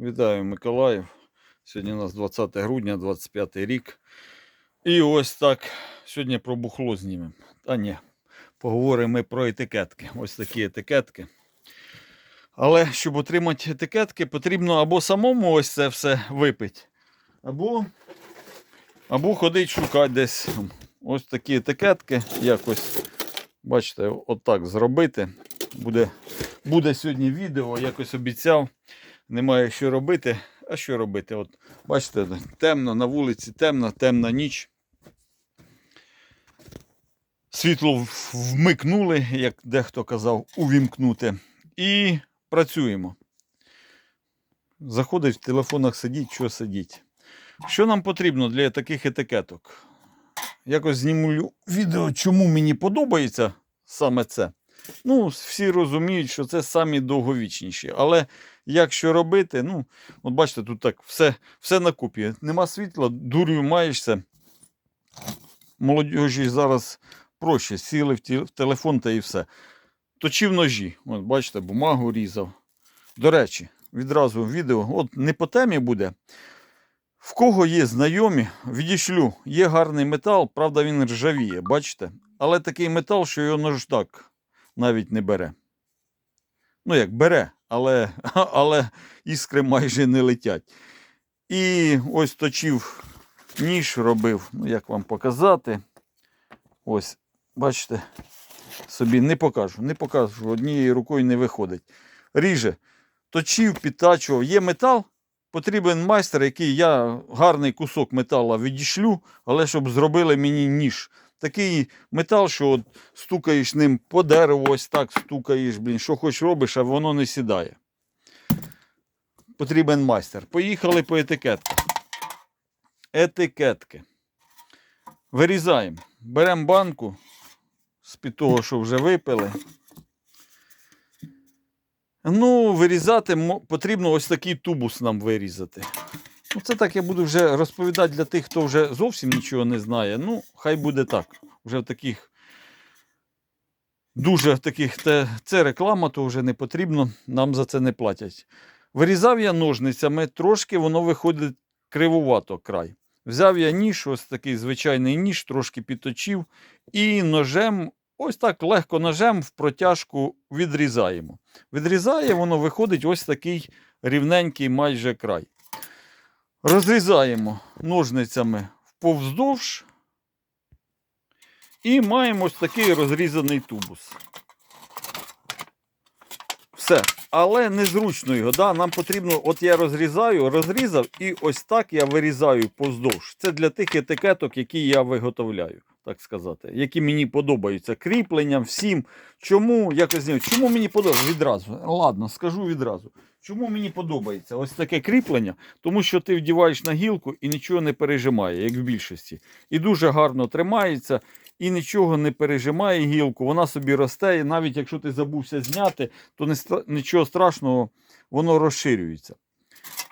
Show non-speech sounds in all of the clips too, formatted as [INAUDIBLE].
Вітаю Миколаїв. Сьогодні у нас 20 грудня, 25 рік. І ось так. Сьогодні про бухло знімемо. Та ні, поговоримо про етикетки. Ось такі етикетки. Але щоб отримати етикетки, потрібно або самому ось це все випити, або, або ходити шукати десь ось такі етикетки. Якось, бачите, отак зробити. Буде, буде сьогодні відео, якось обіцяв. Немає що робити. А що робити? От, бачите, темно на вулиці, темно, темна ніч. Світло вмикнули, як дехто казав, увімкнути. І працюємо. Заходить в телефонах сидіть, що сидіть. Що нам потрібно для таких етикеток? Якось зніму відео, чому мені подобається саме це. Ну, всі розуміють, що це самі довговічніші. Але як що робити, ну, от бачите, тут так все, все на купі. Нема світла, дурю маєшся. Молодіжі зараз проще. Сіли в, телефон та і все. Точив ножі. От бачите, бумагу різав. До речі, відразу відео. От не по темі буде. В кого є знайомі, відішлю. Є гарний метал, правда, він ржавіє, бачите? Але такий метал, що його нож так навіть не бере. Ну, як бере, але, [LAUGHS] але іскри майже не летять. І ось точив ніж робив, ну як вам показати. Ось, бачите, собі не покажу, не покажу, однією рукою не виходить. Ріже, точив, підтачував. Є метал, потрібен майстер, який я гарний кусок металу відішлю, але щоб зробили мені ніж. Такий метал, що от стукаєш ним по дереву, ось так стукаєш, блін, що хоч робиш, а воно не сідає. Потрібен майстер. Поїхали по етикетки. Етикетки. Вирізаємо. Беремо банку з-під того, що вже випили. Ну, вирізати потрібно ось такий тубус нам вирізати. Ну, це так я буду вже розповідати для тих, хто вже зовсім нічого не знає. Ну, хай буде так. Вже в таких дуже таких це реклама, то вже не потрібно, нам за це не платять. Вирізав я ножницями, трошки воно виходить кривувато край. Взяв я ніж, ось такий звичайний ніж, трошки підточив, і ножем, ось так легко ножем в протяжку відрізаємо. Відрізає, воно виходить ось такий рівненький майже край. Розрізаємо ножницями повздовж і маємо ось такий розрізаний тубус. Все. Але незручно його. Да? Нам потрібно, от я розрізаю, розрізав, і ось так я вирізаю поздовж. Це для тих етикеток, які я виготовляю, так сказати, які мені подобаються. Кріпленням, всім. Чому якось знаю, чому мені подобається? Відразу. Ладно, скажу відразу. Чому мені подобається ось таке кріплення? Тому що ти вдіваєш на гілку і нічого не пережимає, як в більшості. І дуже гарно тримається, і нічого не пережимає гілку. Вона собі росте, і навіть якщо ти забувся зняти, то не нічого страшного, воно розширюється.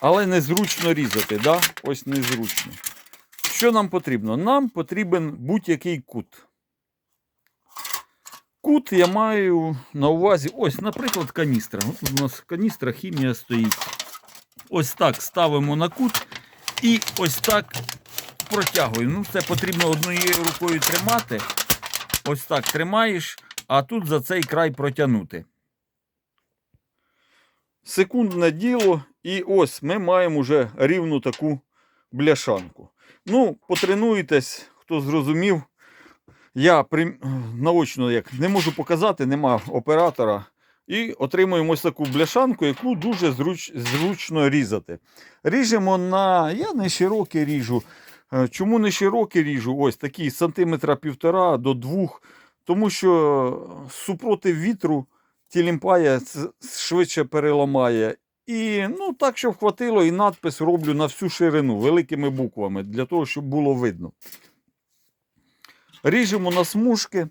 Але незручно різати, да? ось незручно. Що нам потрібно? Нам потрібен будь-який кут. Кут я маю на увазі, ось, наприклад, каністра. От у нас каністра, хімія стоїть. Ось так ставимо на кут і ось так протягуємо. Ну, це потрібно однією рукою тримати. Ось так тримаєш, а тут за цей край протягнути. Секундне діло, і ось ми маємо вже рівну таку бляшанку. Ну, потренуйтесь, хто зрозумів. Я наочно як не можу показати, нема оператора. І отримуємо ось таку бляшанку, яку дуже зруч... зручно різати. Ріжемо на. Я не широкий ріжу. Е, Чому не широкий ріжу? Ось такі сантиметра півтора до двох. Тому що супротив вітру тілімпає швидше переламає. І ну, так, щоб хватило, і надпис роблю на всю ширину великими буквами, для того, щоб було видно. Ріжемо на смужки.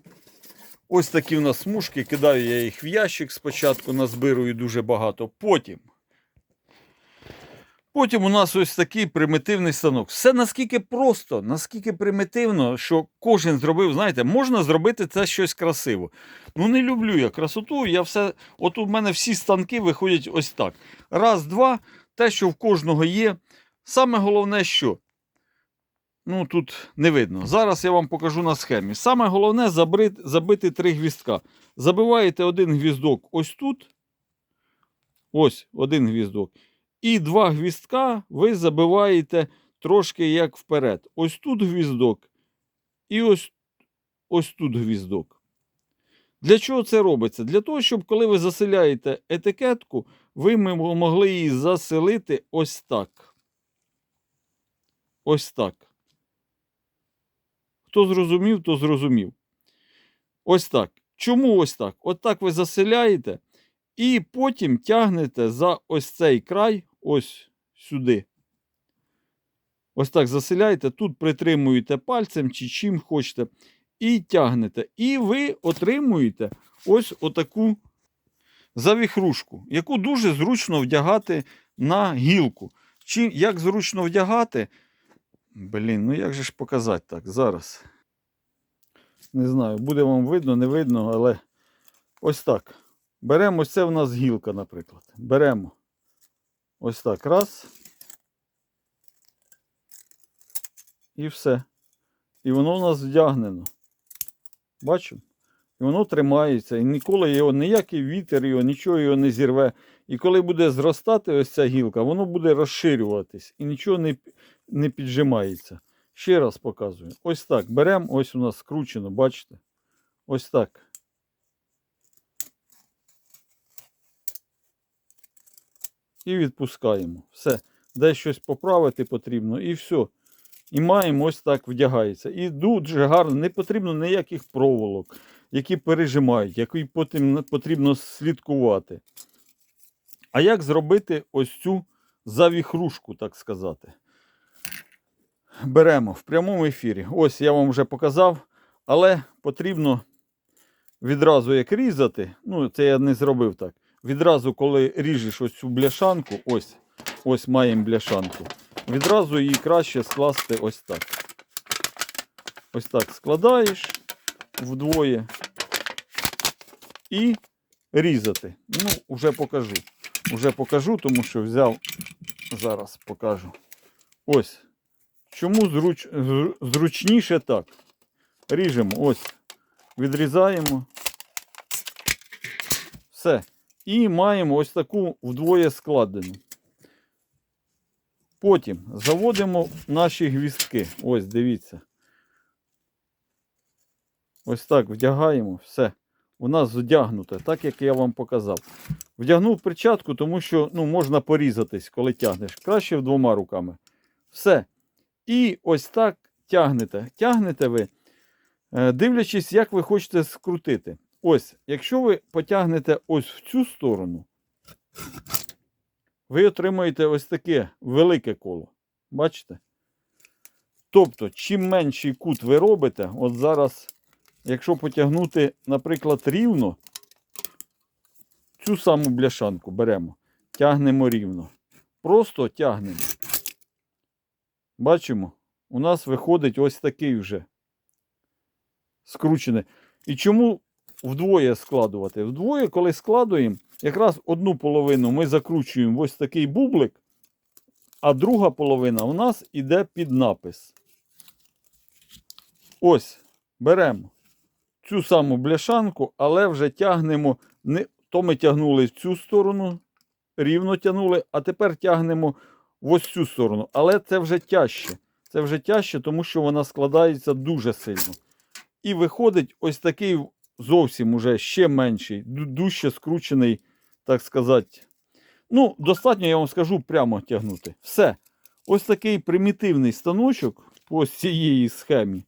Ось такі в нас смужки. Кидаю я їх в ящик спочатку, назбирую дуже багато. Потім. Потім у нас ось такий примітивний станок. Все наскільки просто, наскільки примітивно, що кожен зробив, знаєте, можна зробити це щось красиво. Ну не люблю я красоту. Я все. От у мене всі станки виходять ось так. Раз, два, те, що в кожного є. Саме головне, що ну тут не видно. Зараз я вам покажу на схемі. Саме головне забрити, забити три гвіздка. Забиваєте один гвіздок ось тут. Ось один гвіздок. І два гвіздка ви забиваєте трошки як вперед. Ось тут гвіздок. І ось, ось тут гвіздок. Для чого це робиться? Для того, щоб коли ви заселяєте етикетку, ви могли її заселити ось так. Ось так. Хто зрозумів, то зрозумів. Ось так. Чому ось так? От так ви заселяєте і потім тягнете за ось цей край, ось сюди. Ось так заселяєте, тут притримуєте пальцем чи чим хочете, і тягнете. І ви отримуєте ось отаку завіхрушку, яку дуже зручно вдягати на гілку. Чи як зручно вдягати? Блін, ну як же ж показати так зараз? Не знаю, буде вам видно, не видно, але ось так. Беремо ось це в нас гілка, наприклад. Беремо ось так. Раз. І все. І воно у нас вдягнено. Бачимо? І воно тримається. І ніколи його ніякий вітер, його, нічого його не зірве. І коли буде зростати ось ця гілка, воно буде розширюватись і нічого не, не піджимається. Ще раз показую. Ось так. Беремо, ось у нас скручено, бачите? Ось так. І відпускаємо. Все. Десь щось поправити потрібно, і все. І маємо ось так вдягається. І дуже гарно, не потрібно ніяких проволок, які пережимають, які потім потрібно слідкувати. А як зробити ось цю завіхрушку, так сказати? Беремо в прямому ефірі. Ось я вам вже показав, але потрібно відразу як різати. Ну, це я не зробив так. Відразу, коли ріжеш ось цю бляшанку, ось, ось маємо бляшанку. Відразу її краще скласти ось так. Ось так складаєш вдвоє і різати. Ну, вже покажу. Вже покажу, тому що взяв, зараз покажу. Ось. Чому зруч, зручніше так? Ріжемо, ось, відрізаємо. Все. І маємо ось таку вдвоє складену. Потім заводимо наші гвіздки. Ось, дивіться. Ось так вдягаємо. Все. У нас вдягнуте, так як я вам показав. Вдягнув перчатку, тому що ну, можна порізатись, коли тягнеш. Краще двома руками. Все. І ось так тягнете. Тягнете ви, е, дивлячись, як ви хочете скрутити. Ось, якщо ви потягнете ось в цю сторону, ви отримаєте ось таке велике коло. Бачите? Тобто, чим менший кут ви робите, от зараз, якщо потягнути, наприклад, рівно, цю саму бляшанку беремо, тягнемо рівно. Просто тягнемо. Бачимо, у нас виходить ось такий вже скручений. І чому вдвоє складувати? Вдвоє, коли складуємо, якраз одну половину ми закручуємо в ось такий бублик, а друга половина у нас іде під напис. Ось, беремо цю саму бляшанку, але вже тягнемо, не, то ми тягнули в цю сторону, рівно тягнули, а тепер тягнемо в ось цю сторону. Але це вже тяжче. Це вже тяжче, тому що вона складається дуже сильно. І виходить ось такий зовсім уже ще менший, дужче скручений, так сказати. Ну, достатньо, я вам скажу, прямо тягнути. Все. Ось такий примітивний станочок по цієї схемі.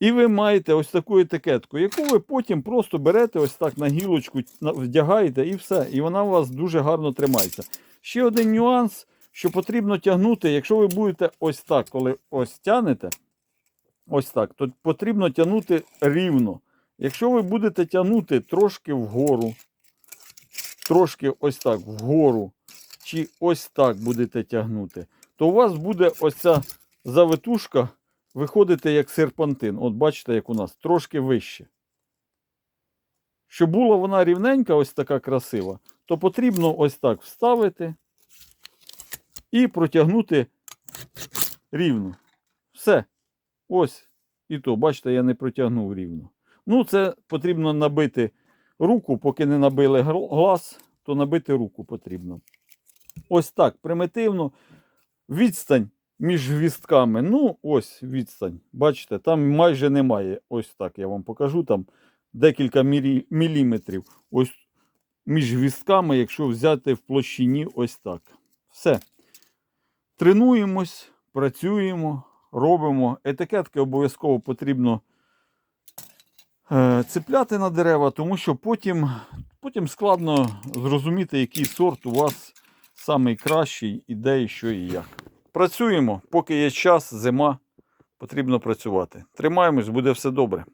І ви маєте ось таку етикетку, яку ви потім просто берете ось так на гілочку, вдягаєте і все. І вона у вас дуже гарно тримається. Ще один нюанс, що потрібно тягнути, якщо ви будете ось так, коли ось тягнете, ось так, то потрібно тягнути рівно. Якщо ви будете тягнути трошки вгору, трошки ось так вгору, чи ось так будете тягнути, то у вас буде ось ця завитушка виходити як серпантин. От бачите, як у нас трошки вище. Щоб була вона рівненька, ось така красива, то потрібно ось так вставити і протягнути рівно. Все. Ось. І то, бачите, я не протягнув рівно. Ну, це потрібно набити руку, поки не набили глаз, то набити руку потрібно. Ось так, примітивно. Відстань між гвістками. Ну, ось відстань. Бачите, там майже немає. Ось так я вам покажу. Там декілька мілі- міліметрів. Ось між гвістками, якщо взяти в площині ось так. Все. Тренуємось, працюємо, робимо. Етикетки обов'язково потрібно е, цепляти на дерева, тому що потім, потім складно зрозуміти, який сорт у вас самий кращий, і де, і що і як. Працюємо, поки є час, зима, потрібно працювати. Тримаємось, буде все добре.